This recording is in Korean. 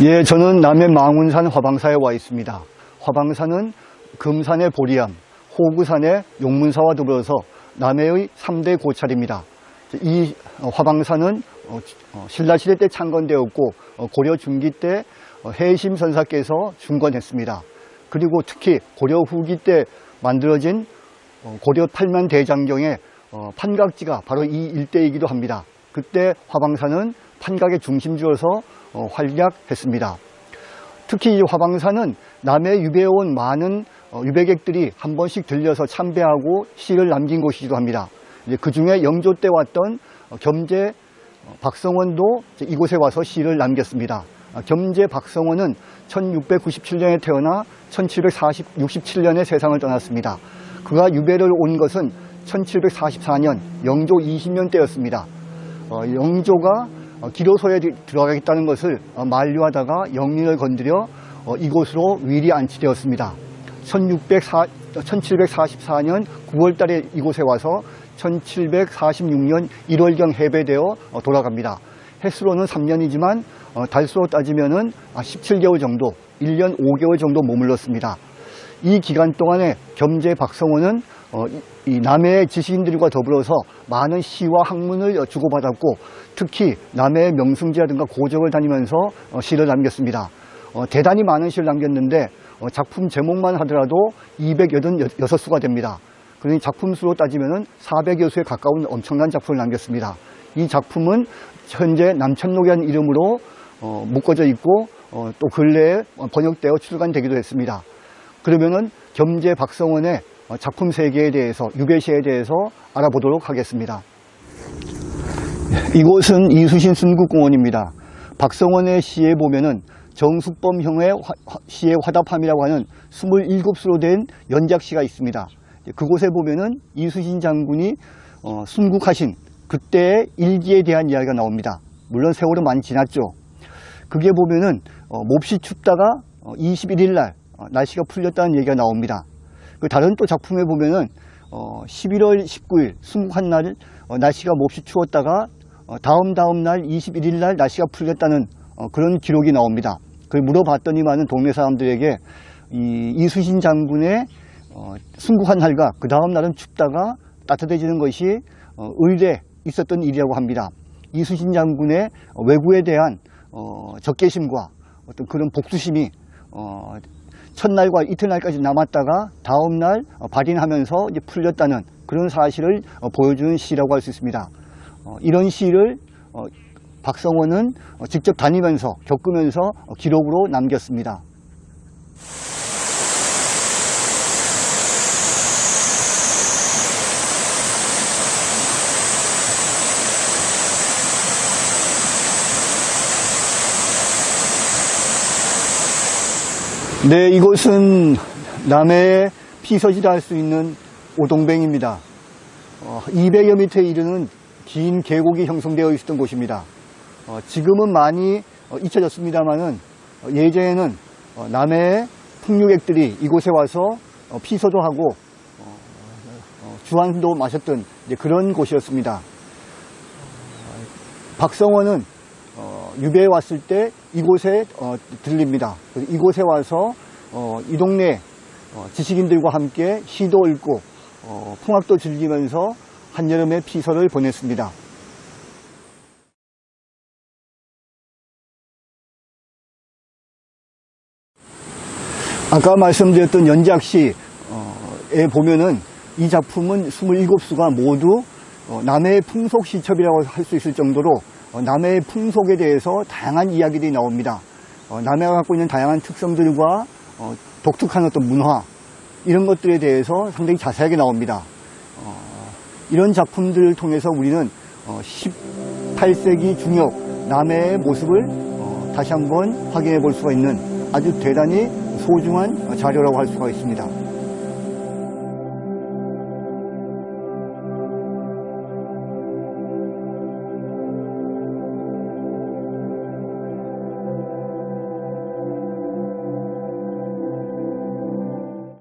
예, 저는 남해 망운산 화방사에 와 있습니다. 화방사는 금산의 보리암, 호구산의 용문사와 더불어서 남해의 3대 고찰입니다. 이 화방사는 어, 어, 신라시대 때 창건되었고 어, 고려 중기 때 어, 해심 선사께서 중건했습니다. 그리고 특히 고려 후기 때 만들어진 어, 고려 팔만 대장경의 어, 판각지가 바로 이 일대이기도 합니다. 그때 화방사는 판각의 중심지어서 어, 활약했습니다. 특히 이 화방사는 남해 유배에 온 많은 어, 유배객들이 한 번씩 들려서 참배하고 시를 남긴 곳이기도 합니다. 그 중에 영조 때 왔던 어, 겸재 어, 박성원도 이곳에 와서 시를 남겼습니다. 아, 겸재 박성원은 1697년에 태어나 1767년에 세상을 떠났습니다. 그가 유배를 온 것은 1744년 영조 20년 때였습니다. 어, 영조가 어, 기로소에 들- 들어가겠다는 것을 어, 만류하다가 영린을 건드려 어, 이곳으로 위리 안치되었습니다. 1604, 1744년 9월 달에 이곳에 와서 1746년 1월경 해배되어 어, 돌아갑니다. 횟수로는 3년이지만 어, 달수로 따지면 은 17개월 정도, 1년 5개월 정도 머물렀습니다. 이 기간 동안에 겸재 박성호는 어, 이- 이 남해의 지식인들과 더불어서 많은 시와 학문을 어, 주고받았고 특히 남해의 명승지라든가 고적을 다니면서 어, 시를 남겼습니다. 어, 대단히 많은 시를 남겼는데 어, 작품 제목만 하더라도 286수가 됩니다. 그러니 작품 수로 따지면 400여 수에 가까운 엄청난 작품을 남겼습니다. 이 작품은 현재 남천록이라는 이름으로 어, 묶어져 있고 어, 또 근래에 번역되어 출간되기도 했습니다. 그러면은 겸재 박성원의 어, 작품 세계에 대해서 유배시에 대해서 알아보도록 하겠습니다. 이곳은 이수신 순국공원입니다. 박성원의 시에 보면은 정숙범 형의 시의 화답함이라고 하는 27수로 된 연작시가 있습니다. 그곳에 보면은 이수신 장군이 어, 순국하신 그때의 일기에 대한 이야기가 나옵니다. 물론 세월은 많이 지났죠. 그게 보면은 어, 몹시 춥다가 21일 날 어, 날씨가 풀렸다는 얘기가 나옵니다. 그 다른 또 작품에 보면은 어, 11월 19일 순국한 날 어, 날씨가 몹시 추웠다가 어, 다음 다음 날 21일 날 날씨가 풀렸다는 어, 그런 기록이 나옵니다. 그 물어봤더니만은 동네 사람들에게 이 이수신 장군의 어, 순국한 날과 그 다음 날은 춥다가 따뜻해지는 것이 어, 의례 있었던 일이라고 합니다. 이수신 장군의 어, 외구에 대한 어, 적개심과 어떤 그런 복수심이 어, 첫날과 이튿날까지 남았다가 다음날 어, 발인하면서 이제 풀렸다는 그런 사실을 어, 보여주는 시라고 할 수 있습니다. 어, 이런 시를 어, 박성원은 어, 직접 다니면서 겪으면서 어, 기록으로 남겼습니다. 네, 이곳은 남해의 피서지라 할 수 있는 오동뱅입니다. 어, 200여 미터에 이르는 긴 계곡이 형성되어 있었던 곳입니다. 어, 지금은 많이 어, 잊혀졌습니다만은 어, 예전에는 어, 남해의 풍류객들이 이곳에 와서 어, 피서도 하고 어, 어, 주한도 마셨던 그런 곳이었습니다. 어, 박성원은 어, 유배에 왔을 때 이곳에 어, 들립니다. 이곳에 와서 어, 이 동네 어, 지식인들과 함께 시도 읽고 어, 풍악도 즐기면서 한여름의 피서를 보냈습니다. 아까 말씀드렸던 연작시에 보면은 이 작품은 27수가 모두 어, 남해의 풍속 시첩이라고 할 수 있을 정도로 어, 남해의 풍속에 대해서 다양한 이야기들이 나옵니다. 어, 남해가 갖고 있는 다양한 특성들과 어, 독특한 어떤 문화 이런 것들에 대해서 상당히 자세하게 나옵니다. 어, 이런 작품들을 통해서 우리는 어, 18세기 중엽 남해의 모습을 어, 다시 한번 확인해 볼 수가 있는 아주 대단히 소중한 자료라고 할 수가 있습니다.